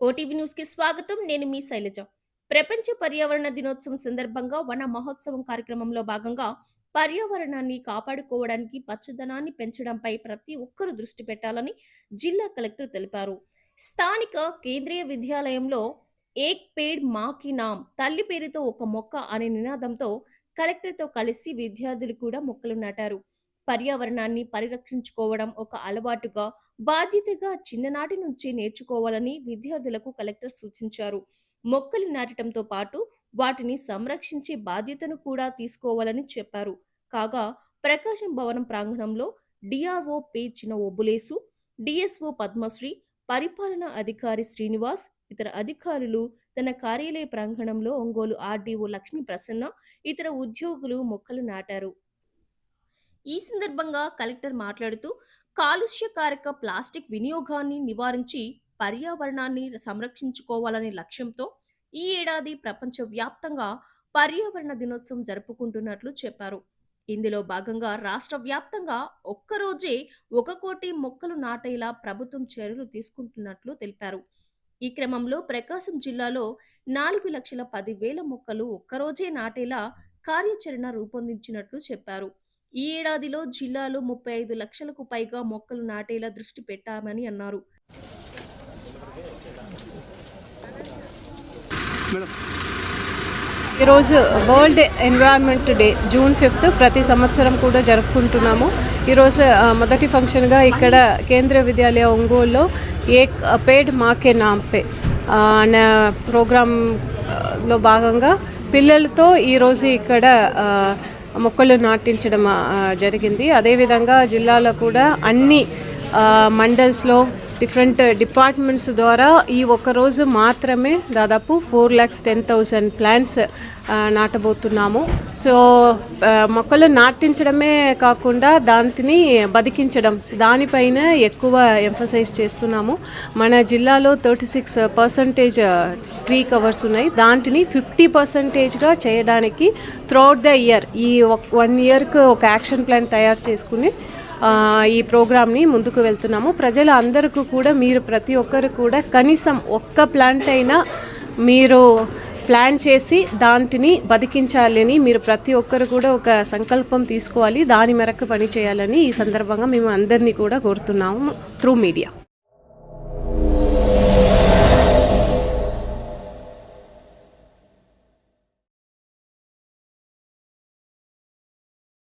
OTV న్యూస్కి స్వాగతం. నేను మీ శైలజ. ప్రపంచ పర్యావరణ దినోత్సవం సందర్భంగా వన మహోత్సవం కార్యక్రమంలో భాగంగా పర్యావరణాన్ని కాపాడుకోవడానికి పచ్చదనాన్ని పెంచడంపై ప్రతి ఒక్కరూ దృష్టి పెట్టాలని జిల్లా కలెక్టర్ తెలిపారు. స్థానిక కేంద్రీయ విద్యాలయంలో ఏక్ పేడ్ మాకి నామ్ తల్లి పేరుతో ఒక మొక్క అనే నినాదంతో కలెక్టర్తో కలిసి విద్యార్థులు కూడా మొక్కలు నాటారు. పర్యావరణాన్ని పరిరక్షించుకోవడం ఒక అలవాటుగా బాధ్యతగా చిన్ననాటి నుంచి నేర్చుకోవాలని విద్యార్థులకు కలెక్టర్ సూచించారు. మొక్కలు నాటడంతో పాటు వాటిని సంరక్షించే బాధ్యతను కూడా తీసుకోవాలని చెప్పారు. కాగా ప్రకాశం భవనం ప్రాంగణంలో డిఆర్ఓ పేర్చిన చిన ఒబులేసు డిఎస్ఓ పద్మశ్రీ పరిపాలనా అధికారి శ్రీనివాస్ ఇతర అధికారులు తన కార్యాలయ ప్రాంగణంలో ఒంగోలు ఆర్డీఓ లక్ష్మీ ప్రసన్న ఇతర ఉద్యోగులు మొక్కలు నాటారు. ఈ సందర్భంగా కలెక్టర్ మాట్లాడుతూ కాలుష్యకారక ప్లాస్టిక్ వినియోగాన్ని నివారించి పర్యావరణాన్ని సంరక్షించుకోవాలనే లక్ష్యంతో ఈ ఏడాది ప్రపంచవ్యాప్తంగా పర్యావరణ దినోత్సవం జరుపుకుంటున్నట్లు చెప్పారు. ఇందులో భాగంగా రాష్ట్ర వ్యాప్తంగా ఒక్కరోజే ఒక కోటి మొక్కలు నాటేలా ప్రభుత్వం చర్యలు తీసుకుంటున్నట్లు తెలిపారు. ఈ క్రమంలో ప్రకాశం జిల్లాలో నాలుగు లక్షల పదివేల మొక్కలు ఒక్కరోజే నాటేలా కార్యాచరణ రూపొందించినట్లు చెప్పారు. ఈ ఏడాదిలో జిల్లాలో ముప్పై ఐదు లక్షలకు పైగా మొక్కలు నాటేలా దృష్టి పెట్టామని అన్నారు. మేడం. ఈరోజు world environment day June fifth ప్రతి సంవత్సరం కూడా జరుపుకుంటున్నాము. ఈరోజు మొదటి ఫంక్షన్గా ఇక్కడ కేంద్రీయ విద్యాలయ ఒంగోలులో ఏక్ పేడ్ మాకే నామ్ పే ఆ, అనే ప్రోగ్రాంలో భాగంగా పిల్లలతో ఈరోజు ఇక్కడ మొక్కలు నాటించడం జరిగింది. అదేవిధంగా జిల్లాలో కూడా అన్ని మండల్స్లో డిఫరెంట్ డిపార్ట్మెంట్స్ ద్వారా ఈ ఒక్క రోజు మాత్రమే దాదాపు four lakhs ten thousand plants నాటబోతున్నాము. So మొక్కలు నాటించడమే కాకుండా దానిని బతికించడం దానిపైన ఎక్కువ ఎంఫసైజ్ చేస్తున్నాము. మన జిల్లాలో thirty six percentage tree covers ఉన్నాయి. దాంటిని ఫిఫ్టీ పర్సంటేజ్గా చేయడానికి త్రూఅవుట్ ద ఇయర్ ఈ వన్ ఇయర్కి ఒక యాక్షన్ ప్లాన్ తయారు చేసుకుని ఈ ప్రోగ్రామ్ని ముందుకు వెళ్తున్నాము. ప్రజల అందరికీ కూడా మీరు ప్రతి ఒక్కరు కూడా కనీసం ఒక్క ప్లాంట్ అయినా మీరు ప్లాన్ చేసి దాంటిని బతికించాలని మీరు ప్రతి ఒక్కరు కూడా ఒక సంకల్పం తీసుకోవాలి. దాని మేరకు పని చేయాలని ఈ సందర్భంగా మేము అందరినీ కూడా కోరుతున్నాము త్రూ మీడియా.